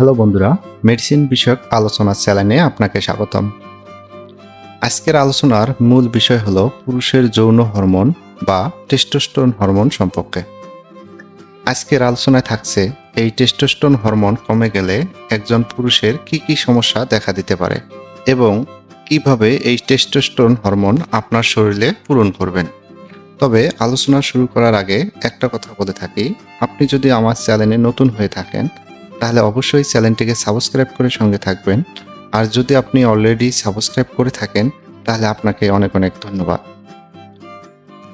Hello বন্ধুরা, medicine বিষয়ক আলোচনা চ্যানেলে আপনাকে স্বাগতম। আজকের আলোচনার মূল বিষয় হলো পুরুষের যৌন হরমোন বা টেস্টোস্টেরন হরমোন সম্পর্কে। আজকের আলোচনায় থাকছে, এই টেস্টোস্টেরন হরমোন কমে গেলে একজন পুরুষের কি কি সমস্যা দেখা দিতে পারে এবং কীভাবে এই টেস্টোস্টেরন হরমোন আপনার শরীরে পূরণ করবেন। তবে আলোচনা শুরু করার আগে একটা কথা বলে থাকি, আপনি যদি আমার চ্যানেলে নতুন হয়ে থাকেন তাহলে অবশ্যই চ্যানেলটিকে সাবস্ক্রাইব করে সঙ্গে থাকবেন। আর যদি আপনি অলরেডি সাবস্ক্রাইব করে থাকেন, তাহলে আপনাকে অনেক অনেক ধন্যবাদ।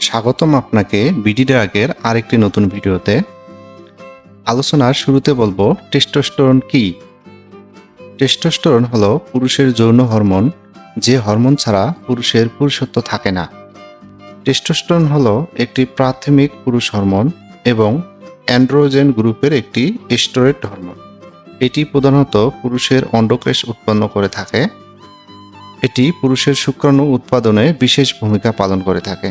স্বাগতম আপনাকে বিডি ড্রাগের আরেকটি নতুন ভিডিওতে। আলোচনার শুরুতে বলব টেস্টোস্টেরন কি? টেস্টোস্টেরন হলো পুরুষের যৌন হরমোন, যে হরমোন ছাড়া পুরুষের পুরুষত্ব থাকে না। টেস্টোস্টেরন হলো একটি প্রাথমিক পুরুষ হরমোন এবং অ্যান্ড্রোজেন গ্রুপের একটি স্টোরেট হরমোন। এটি প্রধানত পুরুষের অন্ডকেশ উৎপন্ন করে থাকে। এটি পুরুষের শুক্রাণু উৎপাদনে বিশেষ ভূমিকা পালন করে থাকে।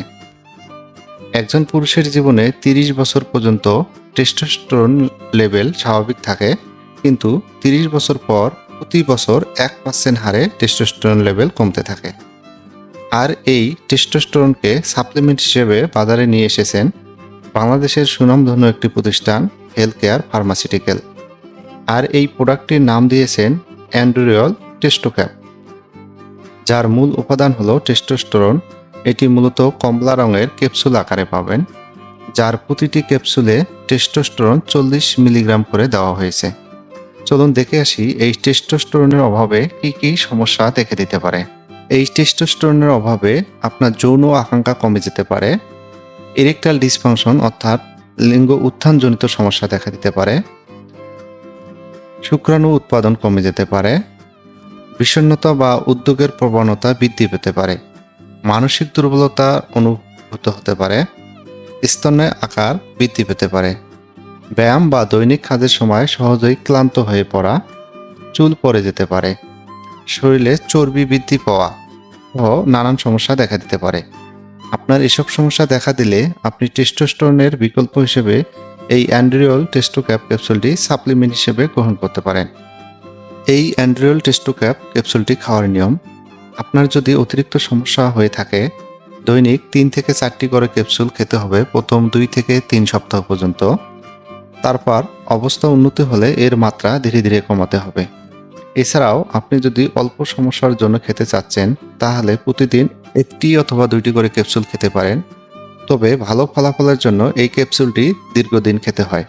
একজন পুরুষের জীবনে তিরিশ বছর পর্যন্ত টেস্টোস্টেরন লেভেল স্বাভাবিক থাকে, কিন্তু তিরিশ বছর পর প্রতি বছর এক পার্সেন্ট হারে টেস্টোস্টেরন লেভেল কমতে থাকে। আর এই টেস্টোস্টেরনকে সাপ্লিমেন্ট হিসেবে বাজারে নিয়ে এসেছেন বাংলাদেশের সুনামধন্য একটি প্রতিষ্ঠান হেলথ কেয়ার ফার্মাসিউটিক্যাল আর এই প্রোডাক্টটির নাম দিয়েছেন অ্যান্ড্রিয়ল টেস্টোক্যাপ যার মূল উপাদান হলো টেস্টোস্টেরন এটি মূলত কমলা রঙের ক্যাপসুল আকারে পাবেন, যার প্রতিটি ক্যাপসুলে টেস্টোস্টেরন চল্লিশ মিলিগ্রাম করে দেওয়া হয়েছে। চলুন দেখে আসি এই টেস্টোস্টেরনের অভাবে কি কি সমস্যা দেখে দিতে পারে। এই টেস্টোস্টেরনের অভাবে আপনার যৌন আকাঙ্ক্ষা কমে যেতে পারে ইরেকটাল ডিসফাংশন অর্থাৎ লিঙ্গ উত্থানজনিত সমস্যা দেখা দিতে পারে। শুক্রাণু উৎপাদন কমে যেতে পারে। বিষণ্ণতা বা উদ্যোগের প্রবণতা বৃদ্ধি পেতে পারে। মানসিক দুর্বলতা অনুভূত হতে পারে। স্তনের আকার বৃদ্ধি পেতে পারে। ব্যায়াম বা দৈনিক কাজের সময় সহজেই ক্লান্ত হয়ে পড়া চুল পড়ে যেতে পারে। শরীরে চর্বি বৃদ্ধি পাওয়া ও নানান সমস্যা দেখা দিতে পারে। আপনার এসব সমস্যা দেখা দিলে আপনি টেস্টোস্টেরনের বিকল্প হিসেবে এই অ্যান্ড্রিয়ল টেস্টোক্যাপ ক্যাপসুলটি সাপ্লিমেন্ট হিসেবে গ্রহণ করতে পারেন। এই অ্যান্ড্রিয়ল টেস্টোক্যাপ ক্যাপসুলটি খাওয়ার নিয়ম, আপনার যদি অতিরিক্ত সমস্যা হয়ে থাকে, দৈনিক তিন থেকে চারটি করে ক্যাপসুল খেতে হবে প্রথম দুই থেকে তিন সপ্তাহ পর্যন্ত। তারপর অবস্থা উন্নতি হলে এর মাত্রা ধীরে ধীরে কমাতে হবে। এছাড়াও আপনি যদি অল্প সমস্যার জন্য খেতে চাচ্ছেন, তাহলে প্রতিদিন একটি অথবা দুইটি করে ক্যাপসুল খেতে পারেন। তবে ভালো ফলাফলের জন্য এই ক্যাপসুলটি দীর্ঘদিন খেতে হয়।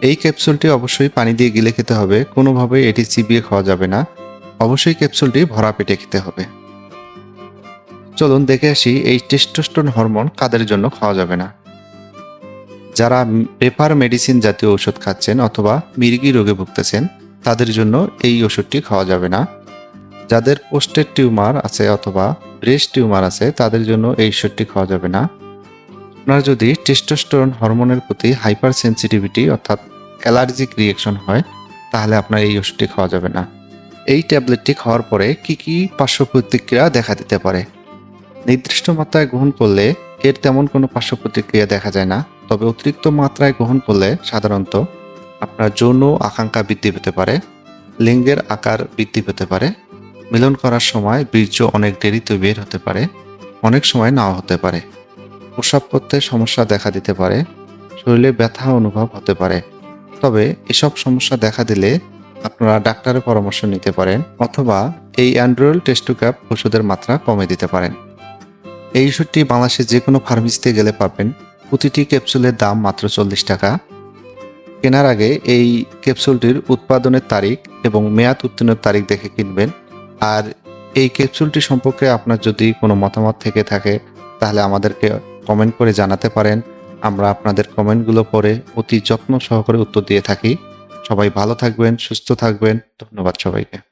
এই ক্যাপসুলটি অবশ্যই পানি দিয়ে গিলে খেতে হবে কোনোভাবেই এটি চিবিয়ে খাওয়া যাবে না। অবশ্যই ক্যাপসুলটি ভরা পেটে খেতে হবে। চলুন দেখে আসি এই টেস্টোস্টেরন হরমোন কাদের জন্য খাওয়া যাবে না। যারা পেপার মেডিসিন জাতীয় ওষুধ খাচ্ছেন অথবা মির্গি রোগে ভুগতেছেন, তাদের জন্য এই ওষুধটি খাওয়া যাবে না। যাদের পোস্টের টিউমার আছে অথবা ব্রেস্ট টিউমার আছে, তাদের জন্য এই ওষুধটি খাওয়া যাবে না। আপনার যদি টেস্টোস্টেরন হরমোনের প্রতি হাইপার সেন্সিটিভিটি অর্থাৎ অ্যালার্জিক রিয়েকশন হয়, তাহলে আপনার এই ওষুধটি খাওয়া যাবে না। এই ট্যাবলেটটি খাওয়ার পরে কি কি পার্শ্ব প্রতিক্রিয়া দেখা দিতে পারে? নির্দিষ্ট মাত্রায় গ্রহণ করলে এর তেমন কোনো পার্শ্ব প্রতিক্রিয়া দেখা যায় না, তবে অতিরিক্ত মাত্রায় গ্রহণ করলে সাধারণত আপনার যৌন আকাঙ্ক্ষা বৃদ্ধি পেতে পারে, লিঙ্গের আকার বৃদ্ধি পেতে পারে মিলন করার সময় বীর্য অনেক দেরিতে বের হতে পারে, অনেক সময় নাও হতে পারে। প্রসাব করতে সমস্যা দেখা দিতে পারে, শরীরে ব্যথা অনুভব হতে পারে। তবে এসব সমস্যা দেখা দিলে আপনারা ডাক্তারের পরামর্শ নিতে পারেন অথবা এই অ্যান্ড্রয়েল টেস্টোক্যাপ ওষুধের মাত্রা কমে দিতে পারেন। এই ওষুধটি বাংলাদেশে যে কোনো ফার্মেসিতে গেলে পাবেন। প্রতিটি ক্যাপসুলের দাম মাত্র চল্লিশ টাকা। কেনার আগে এই ক্যাপসুলটির উৎপাদনের তারিখ এবং মেয়াদ উত্তীর্ণের তারিখ দেখে কিনবেন। আর এই ক্যাপসুলটি সম্পর্কে আপনার যদি কোনো মতামত থেকে থাকে, তাহলে আমাদেরকে কমেন্ট করে জানাতে পারেন। আমরা আপনাদের কমেন্টগুলো পড়ে অতি যত্ন সহকারে উত্তর দিয়ে থাকি। সবাই ভালো থাকবেন, সুস্থ থাকবেন। ধন্যবাদ সবাইকে।